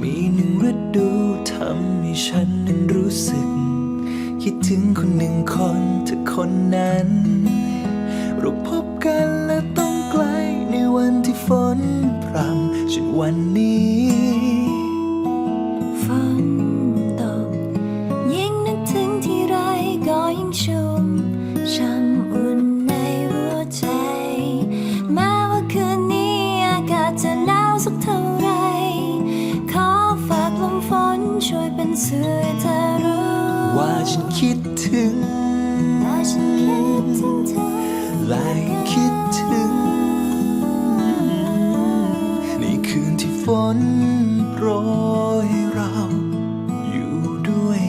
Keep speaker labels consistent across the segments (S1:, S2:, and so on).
S1: มีหนึ่งฤดูทำให้ฉันนั้นรู้สึก คิดถึงคนหนึ่ง
S2: คนถ้าคนนั้นรูปพบกันและต้องไกลในวันที่ฝนพรำจนวันนี้ฝนตกยิ่งนึกถึงที่ไรก็ยิ่งชม ช่วยเป็นสื่อให้เธอรู้
S1: ว่าฉันคิดถึง
S2: ว่าฉันคิดถึงเธอ
S1: และคิดถึง ในคืนที่ฝนโปรยเราอยู่ด้วย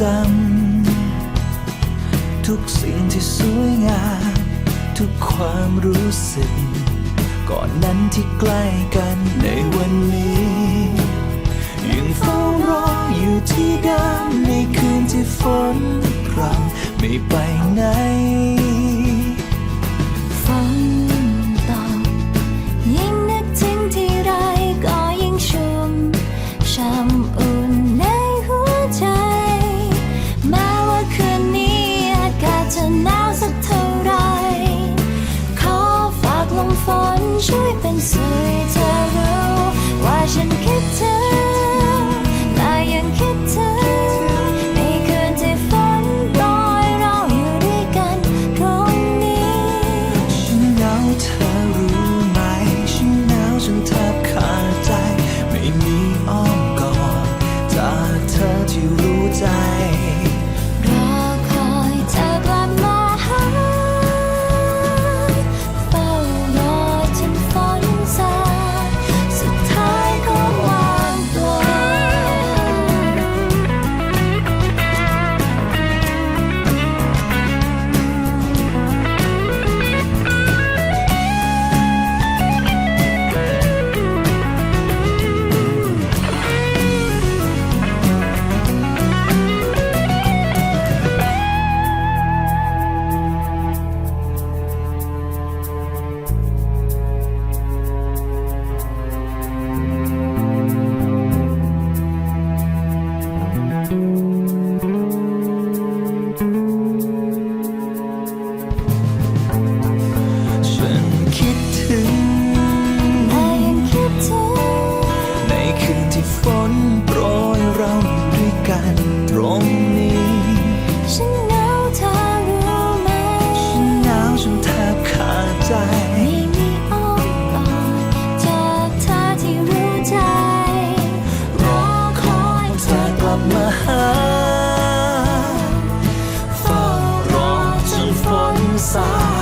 S2: จำ
S1: ทุกสิ่งที่สวยงาม ทุกความรู้สึก ก่อนนั้นที่ใกล้กันในวันนี้ ยังเฝ้ารออยู่ที่เดิมในคืนที่ฝนพรำไม่ไป Hello. song.